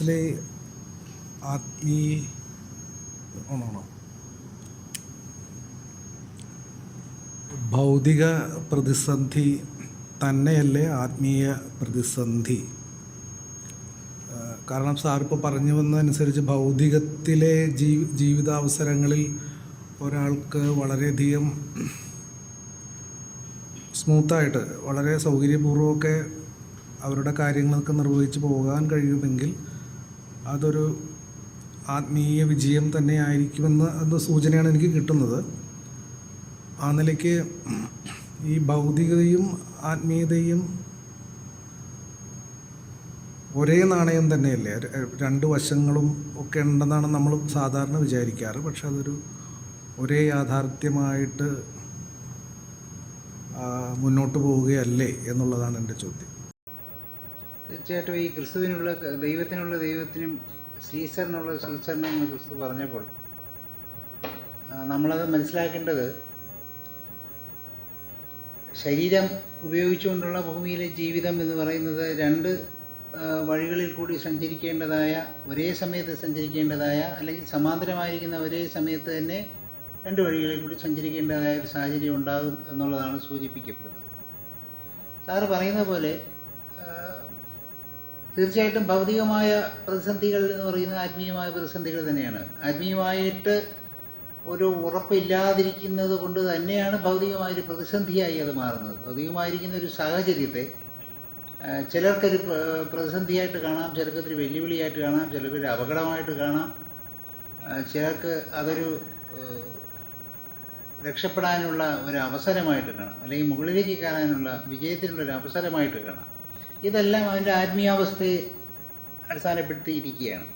ഇതിൽ ആത്മീ ആണോ? ഭൗതിക പ്രതിസന്ധി തന്നെയല്ലേ ആത്മീയ പ്രതിസന്ധി? കാരണം സാർ ഇപ്പോൾ പറഞ്ഞു വന്നതനുസരിച്ച് ഭൗതികത്തിലെ ജീ ജീവിതാവസരങ്ങളിൽ ഒരാൾക്ക് വളരെയധികം സ്മൂത്തായിട്ട് വളരെ സൗകര്യപൂർവമൊക്കെ അവരുടെ കാര്യങ്ങളൊക്കെ നിർവഹിച്ച് പോകാൻ കഴിയുമെങ്കിൽ അതൊരു ആത്മീയ വിജയം തന്നെ ആയിരിക്കുമെന്ന് എന്ന സൂചനയാണ് എനിക്ക് കിട്ടുന്നത്. ആ നിലയ്ക്ക് ഈ ഭൗതികതയും ആത്മീയതയും ഒരേ നാണയം തന്നെയല്ലേ? രണ്ട് വശങ്ങളും ഒക്കെ ഉണ്ടെന്നാണ് നമ്മൾ സാധാരണ വിചാരിക്കാറ്. പക്ഷെ അതൊരു ഒരേ യാഥാർത്ഥ്യമായിട്ട് മുന്നോട്ട് പോവുകയല്ലേ എന്നുള്ളതാണ് എന്റെ ചോദ്യം. തീർച്ചയായിട്ടും ഈ ക്രിസ്തുവിനുള്ള ദൈവത്തിനുള്ള ദൈവത്തിനും സീസറിനുള്ള സീസറിനും എന്ന് ക്രിസ്തു പറഞ്ഞപ്പോൾ നമ്മളത് മനസ്സിലാക്കേണ്ടത് ശരീരം ഉപയോഗിച്ചുകൊണ്ടുള്ള ഭൂമിയിലെ ജീവിതം എന്ന് പറയുന്നത് രണ്ട് വഴികളിൽ കൂടി സഞ്ചരിക്കേണ്ടതായ ഒരേ സമയത്ത് സഞ്ചരിക്കേണ്ടതായ അല്ലെങ്കിൽ സമാന്തരമായിരിക്കുന്ന ഒരേ സമയത്ത് തന്നെ രണ്ട് വഴികളിൽ കൂടി സഞ്ചരിക്കേണ്ടതായ ഒരു സാഹചര്യം ഉണ്ടാകും എന്നുള്ളതാണ് സൂചിപ്പിക്കപ്പെടുന്നത്. സാറ് പറയുന്ന പോലെ തീർച്ചയായിട്ടും ഭൗതികമായ പ്രതിസന്ധികൾ എന്ന് പറയുന്നത് ആത്മീയമായ പ്രതിസന്ധികൾ തന്നെയാണ്. ആത്മീയമായിട്ട് ഒരു ഉറപ്പില്ലാതിരിക്കുന്നത് കൊണ്ട് തന്നെയാണ് ഭൗതികമായൊരു പ്രതിസന്ധിയായി അത് മാറുന്നത്. ഭൗതികമായിരിക്കുന്ന ഒരു സാഹചര്യത്തെ ചിലർക്കൊരു പ്ര- പ്രതിസന്ധിയായിട്ട് കാണാം ചിലർക്കൊരു വെല്ലുവിളിയായിട്ട് കാണാം ചിലർക്കൊരു അപകടമായിട്ട് കാണാം. ചിലർക്ക് അതൊരു രക്ഷപ്പെടാനുള്ള ഒരു അവസരമായിട്ട് കാണാം. അല്ലെങ്കിൽ മുകളിലേക്ക് കയറാനുള്ള വിജയത്തിനുള്ള ഒരു അവസരമായിട്ട് കാണാം. ഇതെല്ലാം അവന്റെ ആത്മീയാവസ്ഥയെ അടിസ്ഥാനപ്പെടുത്തിയിരിക്കുകയാണ്.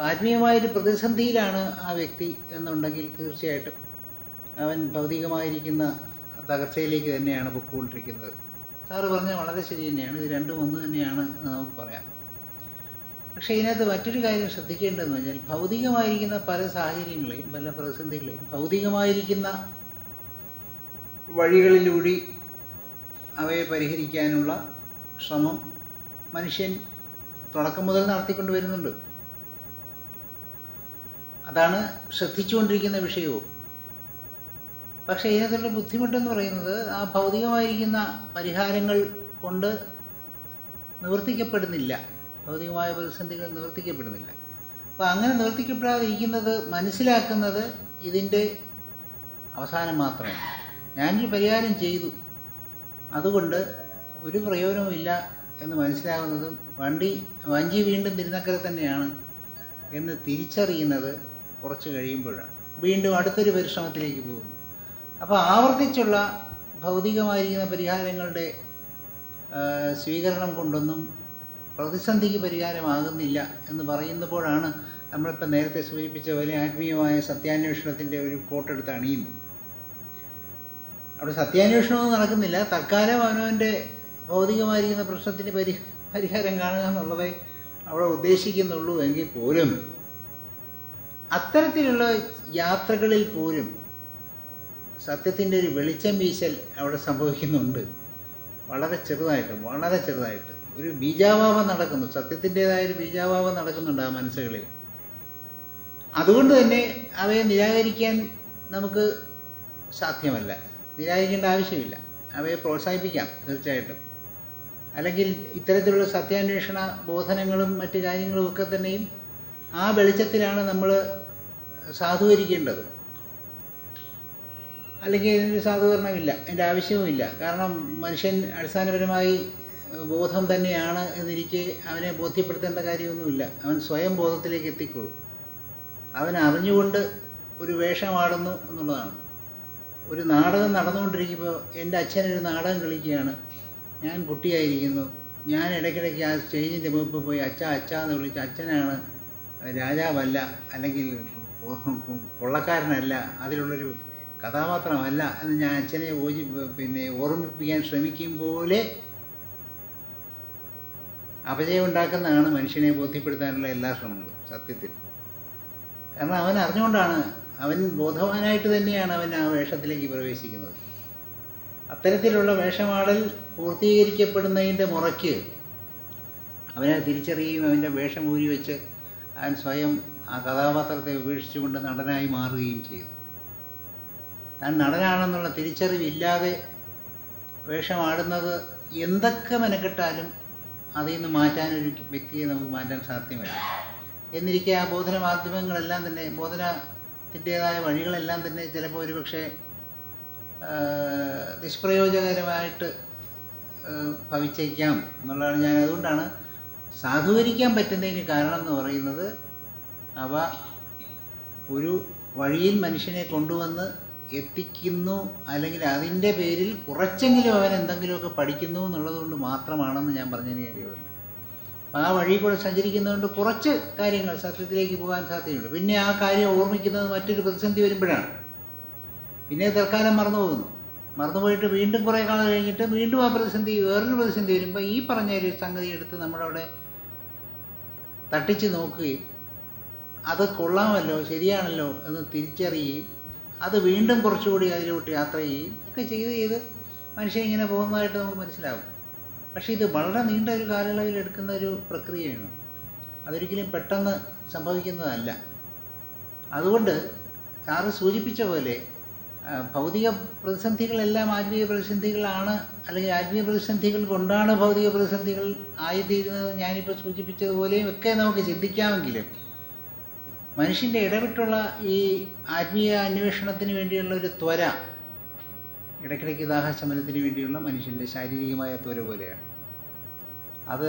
ആത്മീയമായൊരു പ്രതിസന്ധിയിലാണ് ആ വ്യക്തി എന്നുണ്ടെങ്കിൽ തീർച്ചയായിട്ടും അവൻ ഭൗതികമായിരിക്കുന്ന തകർച്ചയിലേക്ക് തന്നെയാണ് പൊക്കോണ്ടിരിക്കുന്നത്. സാറ് പറഞ്ഞാൽ വളരെ ശരി തന്നെയാണ്. ഇത് രണ്ടും ഒന്ന് തന്നെയാണ് എന്ന് നമുക്ക് പറയാം. പക്ഷേ ഇതിനകത്ത് മറ്റൊരു കാര്യം ശ്രദ്ധിക്കേണ്ടതെന്ന് പറഞ്ഞാൽ ഭൗതികമായിരിക്കുന്ന പല സാഹചര്യങ്ങളെയും പല പ്രതിസന്ധികളെയും ഭൗതികമായിരിക്കുന്ന വഴികളിലൂടി അവയെ പരിഹരിക്കാനുള്ള ശ്രമം മനുഷ്യൻ തുടക്കം മുതൽ നടത്തിക്കൊണ്ട് വരുന്നുണ്ട്. അതാണ് ശ്രദ്ധിച്ചുകൊണ്ടിരിക്കുന്ന വിഷയവും. പക്ഷേ ഇതിനകത്തുള്ള ബുദ്ധിമുട്ടെന്ന് പറയുന്നത് ആ ഭൗതികമായിരിക്കുന്ന പരിഹാരങ്ങൾ കൊണ്ട് നിവർത്തിക്കപ്പെടുന്നില്ല. ഭൗതികമായ പ്രതിസന്ധികൾ നിവർത്തിക്കപ്പെടുന്നില്ല. അപ്പോൾ അങ്ങനെ നിവർത്തിക്കപ്പെടാതിരിക്കുന്നത് മനസ്സിലാക്കുന്നത് ഇതിന്റെ അവസാനം മാത്രമാണ്. ഞാനൊരു പരിഹാരം ചെയ്തു. അതുകൊണ്ട് ഒരു പ്രയോജനവുമില്ല എന്ന് മനസ്സിലാകുന്നതും വണ്ടി വഞ്ചി വീണ്ടും തിരുനക്കര തന്നെയാണ് എന്ന് തിരിച്ചറിയുന്നത് കുറച്ച് കഴിയുമ്പോഴാണ്. വീണ്ടും അടുത്തൊരു പരിശ്രമത്തിലേക്ക് പോകുന്നു. അപ്പോൾ ആവർത്തിച്ചുള്ള ഭൗതികമായിരിക്കുന്ന പരിഹാരങ്ങളുടെ സ്വീകരണം കൊണ്ടൊന്നും പ്രതിസന്ധിക്ക് പരിഹാരമാകുന്നില്ല എന്ന് പറയുന്നപ്പോഴാണ് നമ്മളിപ്പോൾ നേരത്തെ സൂചിപ്പിച്ച പോലെ ആത്മീയമായ സത്യാന്വേഷണത്തിന്റെ ഒരു കോട്ടെടുത്ത് അണിയുന്നു അവിടെ സത്യാന്വേഷണമൊന്നും നടക്കുന്നില്ല. തൽക്കാലം അവനവന്റെ ഭൗതികമായിരിക്കുന്ന പ്രശ്നത്തിന് പരി പരിഹാരം കാണുക എന്നുള്ളതേ അവിടെ ഉദ്ദേശിക്കുന്നുള്ളൂ എങ്കിൽ പോലും അത്തരത്തിലുള്ള യാത്രകളിൽ പോലും സത്യത്തിന്റെ ഒരു വെളിച്ചം വീശൽ അവിടെ സംഭവിക്കുന്നുണ്ട്. വളരെ ചെറുതായിട്ട് വളരെ ചെറുതായിട്ട്. ഒരു ബീജാഭാവം നടക്കുന്നു. സത്യത്തിന്റെതായ ഒരു ബീജാഭാവം നടക്കുന്നുണ്ട് ആ മനസ്സുകളിൽ. അതുകൊണ്ട് തന്നെ അവയെ നിരാകരിക്കാൻ നമുക്ക് സാധ്യമല്ല. നിരാകരിക്കേണ്ട ആവശ്യമില്ല. അവയെ പ്രോത്സാഹിപ്പിക്കാം തീർച്ചയായിട്ടും. അല്ലെങ്കിൽ ഇത്തരത്തിലുള്ള സത്യാന്വേഷണ ബോധനങ്ങളും മറ്റു കാര്യങ്ങളും ഒക്കെ തന്നെയും ആ വെളിച്ചത്തിലാണ് നമ്മൾ സാധൂകരിക്കേണ്ടത്. അല്ലെങ്കിൽ ഇതിന് സാധൂകരണമില്ല അതിന്റെ ആവശ്യവുമില്ല. കാരണം മനുഷ്യൻ അടിസ്ഥാനപരമായി ബോധം തന്നെയാണ് എന്നിരിക്കെ അവനെ ബോധ്യപ്പെടുത്തേണ്ട കാര്യമൊന്നുമില്ല. അവൻ സ്വയം ബോധത്തിലേക്ക് എത്തിക്കൊള്ളും അവൻ അറിഞ്ഞുകൊണ്ട് ഒരു വേഷമാടുന്നു എന്നുള്ളതാണ്. ഒരു നാടകം നടന്നുകൊണ്ടിരിക്കുമ്പോൾ എന്റെ അച്ഛനൊരു നാടകം കളിക്കുകയാണ്. ഞാൻ കുട്ടിയായിരിക്കുന്നു. ഞാൻ ഇടയ്ക്കിടയ്ക്ക് ആ സ്റ്റേജിന്റെ മുമ്പിൽ പോയി അച്ഛ അച്ഛ എന്ന് വിളിച്ച് അച്ഛനാണ് രാജാവല്ല അല്ലെങ്കിൽ കൊള്ളക്കാരനല്ല അതിലുള്ളൊരു കഥാപാത്രമല്ല എന്ന് ഞാൻ അച്ഛനെ ഓജി പിന്നെ ഓർമ്മിപ്പിക്കാൻ ശ്രമിക്കും പോലെ അപജയം ഉണ്ടാക്കുന്നതാണ് മനുഷ്യനെ ബോധ്യപ്പെടുത്താനുള്ള എല്ലാ ശ്രമങ്ങളും സത്യത്തിൽ. കാരണം അവൻ അറിഞ്ഞുകൊണ്ടാണ് അവൻ ബോധവാനായിട്ട് തന്നെയാണ് അവൻ ആ വേഷത്തിലേക്ക് പ്രവേശിക്കുന്നത്. അത്തരത്തിലുള്ള വേഷമാടൽ പൂർത്തീകരിക്കപ്പെടുന്നതിന്റെ മുറയ്ക്ക് അവനെ തിരിച്ചറിയുകയും അവന്റെ വേഷം ഊരി വെച്ച് അവൻ സ്വയം ആ കഥാപാത്രത്തെ ഉപേക്ഷിച്ചുകൊണ്ട് നടനായി മാറുകയും ചെയ്തു. താൻ നടനാണെന്നുള്ള തിരിച്ചറിവില്ലാതെ വേഷമാടുന്നത് എന്തൊക്കെ മെനക്കെട്ടാലും അതിൽ നിന്ന് മാറ്റാനൊരു വ്യക്തിയെ നമുക്ക് മാറ്റാൻ സാധ്യമല്ല. എന്നിരിക്കെ ആ ബോധന മാധ്യമങ്ങളെല്ലാം തന്നെ ബോധനത്തിന്റേതായ വഴികളെല്ലാം തന്നെ ചിലപ്പോൾ ഒരുപക്ഷെ ആ, ഭവിച്ചേക്കാം എന്നുള്ളതാണ് ഞാൻ. അതുകൊണ്ടാണ് സാധൂകരിക്കാൻ പറ്റുന്നതിന് കാരണം എന്ന് പറയുന്നത് അവ ഒരു വഴിയിൽ മനുഷ്യനെ കൊണ്ടുവന്ന് എത്തിക്കുന്നു അല്ലെങ്കിൽ അതിന്റെ പേരിൽ കുറച്ചെങ്കിലും അവൻ എന്തെങ്കിലുമൊക്കെ പഠിക്കുന്നു എന്നുള്ളത് കൊണ്ട് മാത്രമാണെന്ന് ഞാൻ പറഞ്ഞതിന് കാര്യമുള്ളൂ അപ്പം ആ വഴി കൂടെ സഞ്ചരിക്കുന്നതുകൊണ്ട് കുറച്ച് കാര്യങ്ങൾ സത്യത്തിലേക്ക് പോകാൻ സാധ്യതയുണ്ട്. പിന്നെ ആ കാര്യം ഓർമ്മിക്കുന്നത് മറ്റൊരു പ്രതിസന്ധി വരുമ്പോഴാണ്. പിന്നെ തൽക്കാലം മറന്നു പോകുന്നു. മറന്നുപോയിട്ട് വീണ്ടും കുറേ കാലം കഴിഞ്ഞിട്ട് വീണ്ടും ആ പ്രതിസന്ധി വേറൊരു പ്രതിസന്ധി വരുമ്പോൾ ഈ പറഞ്ഞ ഒരു സംഗതി എടുത്ത് നമ്മളവിടെ തട്ടിച്ച് നോക്കുകയും അത് കൊള്ളാമല്ലോ ശരിയാണല്ലോ എന്ന് തിരിച്ചറിയുകയും അത് വീണ്ടും കുറച്ചുകൂടി അതിലോട്ട് യാത്ര ചെയ്യുകയും ഒക്കെ ചെയ്ത് ചെയ്ത് മനുഷ്യൻ ഇങ്ങനെ പോകുന്നതായിട്ട് നമുക്ക് മനസ്സിലാവും പക്ഷേ ഇത് വളരെ നീണ്ട ഒരു കാലയളവിൽ എടുക്കുന്ന ഒരു പ്രക്രിയയാണ്. അതൊരിക്കലും പെട്ടെന്ന് സംഭവിക്കുന്നതല്ല. അതുകൊണ്ട് സാറ് സൂചിപ്പിച്ച പോലെ ഭൗതിക പ്രതിസന്ധികളെല്ലാം ആത്മീയ പ്രതിസന്ധികളാണ് അല്ലെങ്കിൽ ആത്മീയ പ്രതിസന്ധികൾ കൊണ്ടാണ് ഭൗതിക പ്രതിസന്ധികൾ ആയിത്തീരുന്നത് ഞാനിപ്പോൾ സൂചിപ്പിച്ചതുപോലെയും ഒക്കെ നമുക്ക് ചിന്തിക്കാമെങ്കിലും മനുഷ്യന്റെ ഇടവിട്ടുള്ള ഈ ആത്മീയ അന്വേഷണത്തിന് വേണ്ടിയുള്ള ഒരു ത്വര ഇടയ്ക്കിടയ്ക്ക് ദാഹശമനത്തിന് വേണ്ടിയുള്ള മനുഷ്യന്റെ ശാരീരികമായ ത്വര പോലെയാണ്. അത്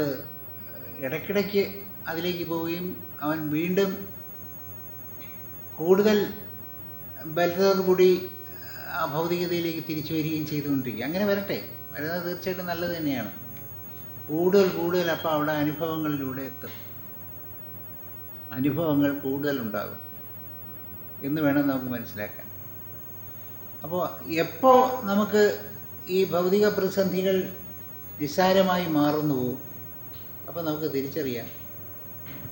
ഇടയ്ക്കിടയ്ക്ക് അതിലേക്ക് പോവുകയും അവൻ വീണ്ടും കൂടുതൽ ബലത്തോടുകൂടി ആ ഭൗതികതയിലേക്ക് തിരിച്ചു വരികയും ചെയ്തുകൊണ്ടിരിക്കുക അങ്ങനെ വരട്ടെ. വരുന്നത് തീർച്ചയായിട്ടും നല്ലത് തന്നെയാണ്. കൂടുതൽ കൂടുതൽ അപ്പോൾ അവിടെ അനുഭവങ്ങളിലൂടെ എത്തും. അനുഭവങ്ങൾ കൂടുതലുണ്ടാകും എന്ന് വേണം നമുക്ക് മനസ്സിലാക്കാൻ. അപ്പോൾ എപ്പോൾ നമുക്ക് ഈ ഭൗതിക പ്രതിസന്ധികൾ നിസ്സാരമായി മാറുന്നുവോ അപ്പോൾ നമുക്ക് തിരിച്ചറിയാം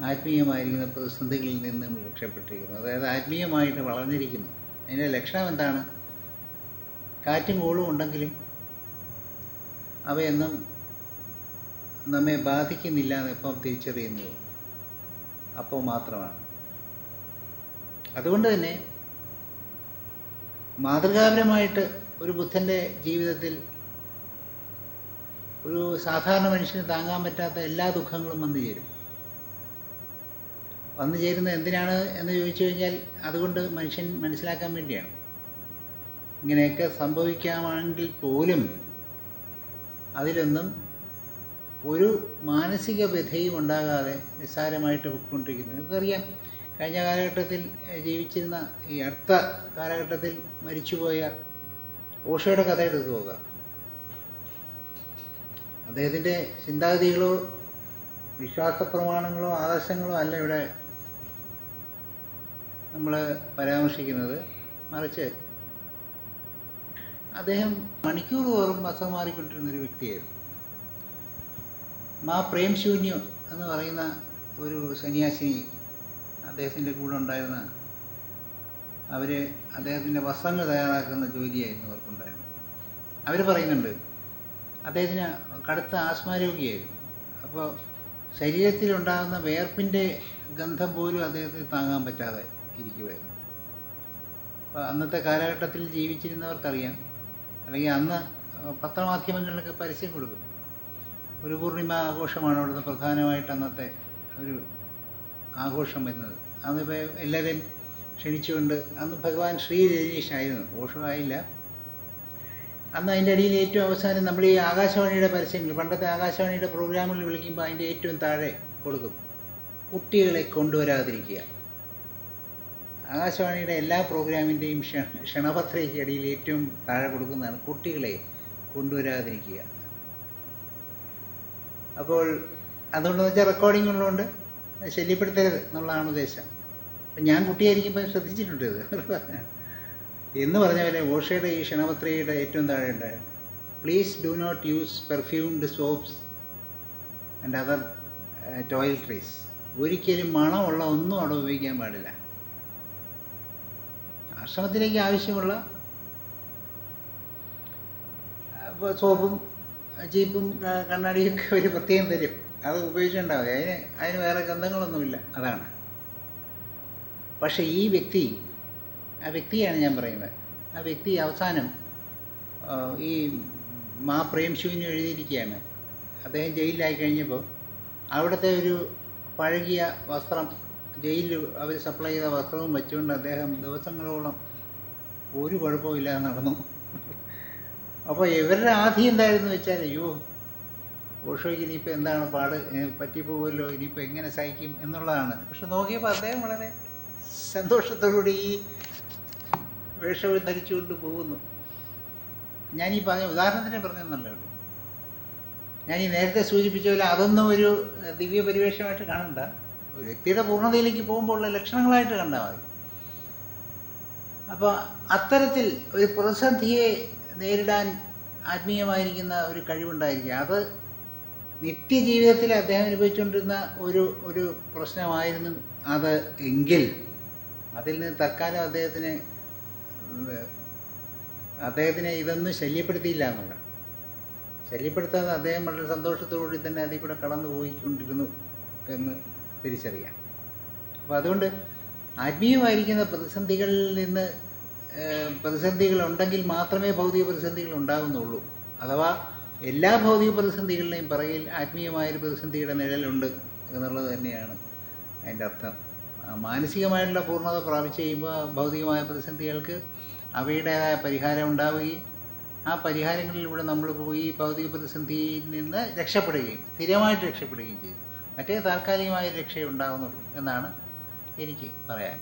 ആത്മീയമായിരിക്കുന്ന പ്രതിസന്ധികളിൽ നിന്നും രക്ഷപ്പെട്ടിരിക്കുന്നു. അതായത് ആത്മീയമായിട്ട് വളർന്നിരിക്കുന്നു. അതിന്റെ ലക്ഷണം എന്താണ്? കാറ്റും കോളും ഉണ്ടെങ്കിലും അവയൊന്നും നമ്മെ ബാധിക്കുന്നില്ല എന്ന് എപ്പം തിരിച്ചറിയുന്നു അപ്പോൾ മാത്രമാണ്. അതുകൊണ്ട് തന്നെ മാതൃകാപരമായിട്ട് ഒരു ബുദ്ധന്റെ ജീവിതത്തിൽ ഒരു സാധാരണ മനുഷ്യന് താങ്ങാൻ പറ്റാത്ത എല്ലാ ദുഃഖങ്ങളും വന്നു ചേരും. വന്നു ചേരുന്നത് എന്തിനാണ് എന്ന് ചോദിച്ചു കഴിഞ്ഞാൽ അതുകൊണ്ട് മനുഷ്യൻ മനസ്സിലാക്കാൻ വേണ്ടിയാണ്. ഇങ്ങനെയൊക്കെ സംഭവിക്കാമെങ്കിൽ പോലും അതിലൊന്നും ഒരു മാനസിക വ്യഥയും ഉണ്ടാകാതെ നിസ്സാരമായിട്ട് പൊയ്ക്കൊണ്ടിരിക്കുന്നു. നമുക്കറിയാം കഴിഞ്ഞ കാലഘട്ടത്തിൽ ജീവിച്ചിരുന്ന ഈ അടുത്ത കാലഘട്ടത്തിൽ മരിച്ചുപോയ ഓഷയുടെ കഥ എടുത്തു പോകാം അദ്ദേഹത്തിന്റെ ചിന്താഗതികളോ വിശ്വാസ പ്രമാണങ്ങളോ ആദർശങ്ങളോ അല്ല ഇവിടെ നമ്മൾ പരാമർശിക്കുന്നത്. മറിച്ച് അദ്ദേഹം മണിക്കൂർ തോറും വസം മാറിക്കൊണ്ടിരുന്ന ഒരു വ്യക്തിയായിരുന്നു. മാ പ്രേം ശൂന്യം എന്ന് പറയുന്ന ഒരു സന്യാസിനി അദ്ദേഹത്തിന്റെ കൂടെ ഉണ്ടായിരുന്ന അവർ അദ്ദേഹത്തിന്റെ വസ്ത്രങ്ങൾ തയ്യാറാക്കുന്ന ജോലിയായിരുന്നു അവർക്കുണ്ടായിരുന്നത്. അവർ പറയുന്നുണ്ട് അദ്ദേഹത്തിന് കടുത്ത ആസ്മാരോഗിയായിരുന്നു അപ്പോൾ ശരീരത്തിലുണ്ടാകുന്ന വേർപ്പിന്റെ ഗന്ധം പോലും അദ്ദേഹത്തിന് താങ്ങാൻ പറ്റാതെ ഇരിക്കുമായിരുന്നു അപ്പോൾ അന്നത്തെ കാലഘട്ടത്തിൽ ജീവിച്ചിരുന്നവർക്കറിയാം അല്ലെങ്കിൽ അന്ന് പത്രമാധ്യമങ്ങളിലൊക്കെ പരസ്യം കൊടുക്കും. ഒരു പൂർണിമ ആഘോഷമാണ് അവിടുത്തെ പ്രധാനമായിട്ട് അന്നത്തെ ഒരു ആഘോഷം വരുന്നത്. അന്നിപ്പോൾ എല്ലാവരെയും ക്ഷണിച്ചുകൊണ്ട് അന്ന് ഭഗവാൻ ശ്രീ രജനീഷായിരുന്നു ഘോഷമായില്ല. അന്ന് അതിന്റെ അടിയിൽ ഏറ്റവും അവസാനം നമ്മൾ ഈ ആകാശവാണിയുടെ പരസ്യങ്ങൾ പണ്ടത്തെ ആകാശവാണിയുടെ പ്രോഗ്രാമുകൾ വിളിക്കുമ്പോൾ അതിന്റെ ഏറ്റവും താഴെ കൊടുക്കും. കുട്ടികളെ കൊണ്ടുവരാതിരിക്കുക. ആകാശവാണിയുടെ എല്ലാ പ്രോഗ്രാമിന്റെയും ക്ഷ ക്ഷണപത്രയ്ക്ക് ഇടയിൽ ഏറ്റവും താഴെ കൊടുക്കുന്നതാണ് കുട്ടികളെ കൊണ്ടുവരാതിരിക്കുക. അപ്പോൾ അതുകൊണ്ടെന്ന് വെച്ചാൽ റെക്കോർഡിംഗ് ഉള്ളതുകൊണ്ട് ശല്യപ്പെടുത്തരുത് എന്നുള്ളതാണ് ഉദ്ദേശം. അപ്പം ഞാൻ കുട്ടിയായിരിക്കുമ്പോൾ ശ്രദ്ധിച്ചിട്ടുണ്ട് ഇത്. എന്ന് പറഞ്ഞ പോലെ ഓഷയുടെ ഈ ക്ഷണപത്രയുടെ ഏറ്റവും താഴെ ഉണ്ടായിരുന്നു please do not use perfumed soaps and other toiletries ഒരിക്കലും മണമുള്ള ഒന്നും അവിടെ ഉപയോഗിക്കാൻ പാടില്ല. ആശ്രമത്തിലേക്ക് ആവശ്യമുള്ള സോപ്പും ചീപ്പും കണ്ണാടിയൊക്കെ ഒരു പ്രത്യേകം തരും. അത് ഉപയോഗിച്ചുണ്ടാൽ അതിന് അതിന് വേറെ ഗന്ധങ്ങളൊന്നുമില്ല. അതാണ്. പക്ഷേ ഈ വ്യക്തി ആ വ്യക്തിയാണ് ഞാൻ പറയുന്നത്. ആ വ്യക്തി അവസാനം ഈ മാ പ്രേംശുവിന് എഴുതിയിരിക്കുകയാണ്. അദ്ദേഹം ജയിലിലായി കഴിഞ്ഞപ്പോൾ അവിടുത്തെ ഒരു പഴകിയ വസ്ത്രം ജയിലിൽ അവർ സപ്ലൈ ചെയ്ത വസ്ത്രവും വെച്ചുകൊണ്ട് അദ്ദേഹം ദിവസങ്ങളോളം ഒരു കുഴപ്പമില്ലാതെ നടന്നു. അപ്പോൾ ഇവരുടെ ആധി എന്തായിരുന്നു വെച്ചാൽ അയ്യോ ഓഷോയ്ക്ക് ഇനിയിപ്പോൾ എന്താണ് പാട്? പറ്റി പറ്റിപ്പോകുമല്ലോ ഇനിയിപ്പോൾ എങ്ങനെ സഹിക്കും എന്നുള്ളതാണ്. പക്ഷെ നോക്കിയപ്പോൾ അദ്ദേഹം വളരെ സന്തോഷത്തോടുകൂടി ഈ വേഷവും ധരിച്ചുകൊണ്ട് പോകുന്നു. ഞാൻ ഈ പറഞ്ഞ ഉദാഹരണത്തിന് പറഞ്ഞെന്നല്ലേ ഉള്ളൂ ഞാൻ ഈ നേരത്തെ സൂചിപ്പിച്ച പോലെ അതൊന്നും ഒരു ദിവ്യ പരിവേഷമായിട്ട് കാണണ്ട. വ്യക്തിയുടെ പൂർണതയിലേക്ക് പോകുമ്പോൾ ഉള്ള ലക്ഷണങ്ങളായിട്ട് കണ്ടാൽ മതി. അപ്പോൾ അത്തരത്തിൽ ഒരു പ്രതിസന്ധിയെ നേരിടാൻ ആത്മീയമായിരിക്കുന്ന ഒരു കഴിവുണ്ടായിരിക്കുക അത് നിത്യജീവിതത്തിൽ അദ്ദേഹം അനുഭവിച്ചുകൊണ്ടിരുന്ന ഒരു ഒരു പ്രശ്നമായിരുന്നു അത് എങ്കിൽ അതിൽ നിന്ന് തൽക്കാലം അദ്ദേഹത്തിന് അദ്ദേഹത്തിനെ ഇതൊന്നും ശല്യപ്പെടുത്തിയില്ല എന്നുള്ള ശല്യപ്പെടുത്താതെ അദ്ദേഹം വളരെ സന്തോഷത്തോടുകൂടി തന്നെ അതിൽ കൂടെ കടന്നു പോയിക്കൊണ്ടിരുന്നു എന്ന് തിരിച്ചറിയാം. അപ്പോൾ അതുകൊണ്ട് ആത്മീയമായിരിക്കുന്ന പ്രതിസന്ധികളിൽ നിന്ന് പ്രതിസന്ധികളുണ്ടെങ്കിൽ മാത്രമേ ഭൗതിക പ്രതിസന്ധികൾ ഉണ്ടാകുന്നുള്ളൂ അഥവാ എല്ലാ ഭൗതിക പ്രതിസന്ധികളുടെയും പിറകിൽ ആത്മീയമായൊരു പ്രതിസന്ധിയുടെ നിഴലുണ്ട് എന്നുള്ളത് തന്നെയാണ് അതിന്റെ അർത്ഥം. മാനസികമായിട്ടുള്ള പൂർണത പ്രാപിച്ചു കഴിയുമ്പോൾ ഭൗതികമായ പ്രതിസന്ധികൾക്ക് അവയുടേതായ പരിഹാരം ഉണ്ടാവുകയും ആ പരിഹാരങ്ങളിലൂടെ നമ്മൾ പോയി ഭൗതിക പ്രതിസന്ധിയിൽ നിന്ന് രക്ഷപ്പെടുകയും സ്ഥിരമായിട്ട് രക്ഷപ്പെടുകയും ചെയ്യും. മറ്റേ താൽക്കാലികമായ രക്ഷയുണ്ടാവുന്നുള്ളൂ എന്നാണ് എനിക്ക് പറയാൻ